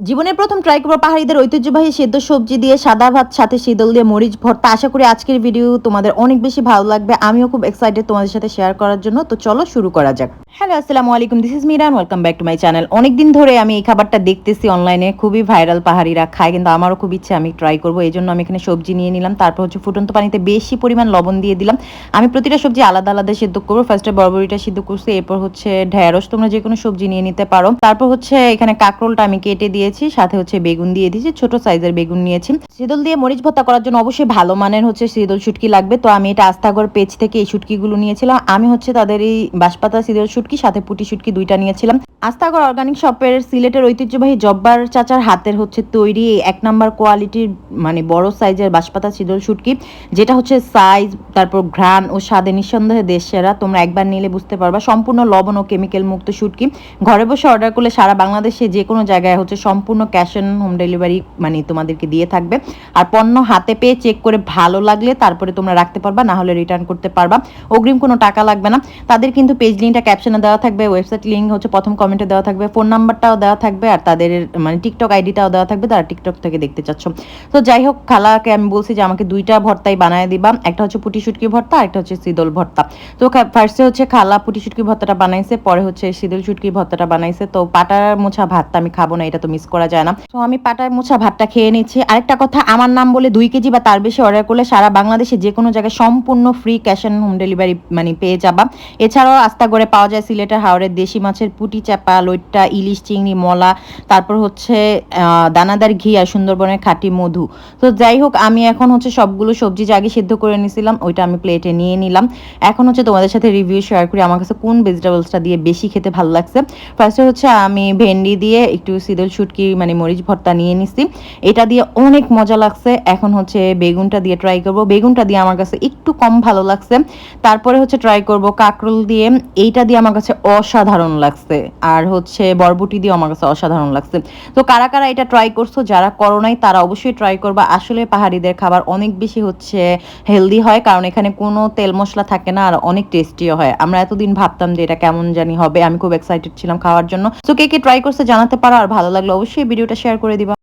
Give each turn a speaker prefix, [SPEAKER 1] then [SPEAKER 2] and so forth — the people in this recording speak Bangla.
[SPEAKER 1] জীবনের প্রথম ট্রাই করব পাহাড়িদের ঐতিহ্যবাহী সেদ্ধ সবজি দিয়ে, সাদা ভাত, সাথে শীতল দিয়ে মরিচ ভর্তা। আশা করি আজকের ভিডিও তোমাদের অনেক বেশি ভালো লাগবে। আমিও খুব এক্সাইটেড তোমাদের সাথে শেয়ার করার জন্য। তো চলো শুরু করা যাক। হ্যালো আসসালামু আলাইকুম this is Miran welcome back to my channel অনেকদিন ধরে আমি এই খাবারটা দেখতেছি অনলাইনে খুবই ভাইরাল পাহাড়িরা খায়, কিন্তু আমারও খুব ইচ্ছে, আমি ট্রাই করব। এই জন্য আমি এখানে সবজি নিয়ে নিলাম। তারপর হচ্ছে ফুটন্ত পানিতে বেশি পরিমাণ লবণ দিয়ে দিলাম। আমি প্রতিটা সবজি আলাদা আলাদা সিদ্ধ করব। ফার্স্টে বরবরিটা সিদ্ধ করছি, এরপর হচ্ছে ঢেঁড়স তোমরা যে কোনো সবজি নিয়ে নিতে পারো। তারপর হচ্ছে এখানে কাঁকরোলটা আমি কেটে দিয়েছি, সাথে হচ্ছে বেগুন দিয়ে দিয়েছি, ছোট সাইজের বেগুন নিয়েছি। শীতল দিয়ে মরিচ ভর্তা করার জন্য অবশ্যই ভালো মানের হচ্ছে শীতল শুটকি লাগবে। তো আমি এটা আস্তাগর পেজ থেকে এই শুটকিগুলো নিয়েছিলাম। আমি হচ্ছে তাদের এই বাঁশপাতা শীতল শুটকি, সাথে পুটি শুটকি দুইটা নিয়েছিলাম। আস্তাগর অর্গানিক শপের সিলেটের ঐতিহ্যবাহী জব্বার চাচার হাতের হচ্ছে তৈরি এক নাম্বার কোয়ালিটির মানে বড় সাইজের বাঁশপাতা শীতল শুটকি, যেটা হচ্ছে সাইজ তারপর ঘ্রাণ ও স্বাদে নিঃসন্দেহে দেশ সেরা। তোমরা একবার নিলে বুঝতে পারবা। সম্পূর্ণ লবণ ও কেমিক্যাল মুক্ত শুটকি। ঘরে বসে অর্ডার করলে সারা বাংলাদেশে যে কোনো জায়গায় হচ্ছে সম্পূর্ণ ক্যাশ অন হোম ডেলিভারি মানে তোমাদেরকে দিয়ে থাকবে। আর পণ্য হাতে পেয়ে চেক করে ভালো লাগলে তারপরে তোমরা রাখতে পারবা, না হলে রিটার্ন করতে পারবা। অগ্রিম কোনো টাকা লাগবে না। তাদের কিন্তু পেজ লিঙ্কটা ক্যাপশনে দেওয়া থাকবে ওয়েবসাইট লিঙ্ক হচ্ছে প্রথম কমেন্টে দেওয়া থাকবে ফোন নাম্বারটাও দেওয়া থাকবে, আর তাদের মানে টিকটক আইডিটাও দেওয়া থাকবে, তারা টিকটক থেকে দেখতে চাচ্ছ। তো যাই হোক, খালাকে আমি বলছি যে আমাকে দুইটা ভর্তাই বানায় দিবা। একটা হচ্ছে পুটি শুটকি ভর্তা, আর একটা হচ্ছে শীতল ভর্তা। তো ফার্স্টে হচ্ছে খালা পুটি শুটকি ভর্তাটা বানাইছে, পরে হচ্ছে শীতল শুটকি ভর্তাটা বানাইছে। তো পাটার মোছা ভাতটা আমি খাব না, এটা তো মিস করা যায় না। তো আমি পাটার মোছা ভাতটা খেয়ে নিচ্ছি। আরেকটা কথা, আমার নাম বলে দুই কেজি বা তার বেশি অর্ডার করলে সারা বাংলাদেশে যে কোনো জায়গায় সম্পূর্ণ free cash on home delivery মানে পেয়ে যাবা। এছাড়াও আস্তা করে পাওয়া যায় সিলেটের হাওড়ের দেশি মাছের পুটি চাপা, লইট্টা, ইলিশ, চিংড়ি, মলা, তারপর হচ্ছে দানাদার ঘি আর সুন্দরবনের খাঁটি মধু। তো যাই হোক, আমি এখন হচ্ছে সবগুলো সবজি যে আগে সিদ্ধ করে নিয়েছিলাম ওইটা আমি প্লেটে নিয়ে নিলাম। এখন হচ্ছে তোমাদের সাথে রিভিউ শেয়ার করি, আমার কাছে কোন ভেজিটেবলসটা দিয়ে বেশি খেতে ভালো লাগছে। ফার্স্টে হচ্ছে আমি ভেন্ডি দিয়ে একটু সিদল শুটকি মানে মরিচ ভর্তা নিয়ে নিছি। এটা দিয়ে অনেক মজা লাগছে। এখন হচ্ছে বেগুনটা দিয়ে ট্রাই করব। বেগুনটা দিয়ে আমার কাছে একটু কম ভালো লাগছে। তারপরে হচ্ছে ট্রাই করব কাকরোল দিয়ে। এইটা দিয়ে আমার কাছে অসাধারণ লাগছে। আর হচ্ছে বরবটি দিয়ে আমার কাছে অসাধারণ লাগছে। তো কারা কারা এটা ট্রাই করছ, যারা করো নাই, তারা অবশ্যই ট্রাই করবা। আসলে পাহাড়িদের খাবার অনেক বেশি হচ্ছে হেলদি হয়, কারণ এখানে কোনো তেল মশলা থাকে না আর অনেক টেস্টিও হয়। আমরা এতদিন ভাবতাম যে এটা কেমন জানি হবে। আমি খুব এক্সাইটেড ছিলাম খাওয়ার জন্য। তো কে কে ট্রাই করছে জানাতে পারো। আর ভালো লাগল অবশ্যই ভিডিওটা শেয়ার করে দিবা।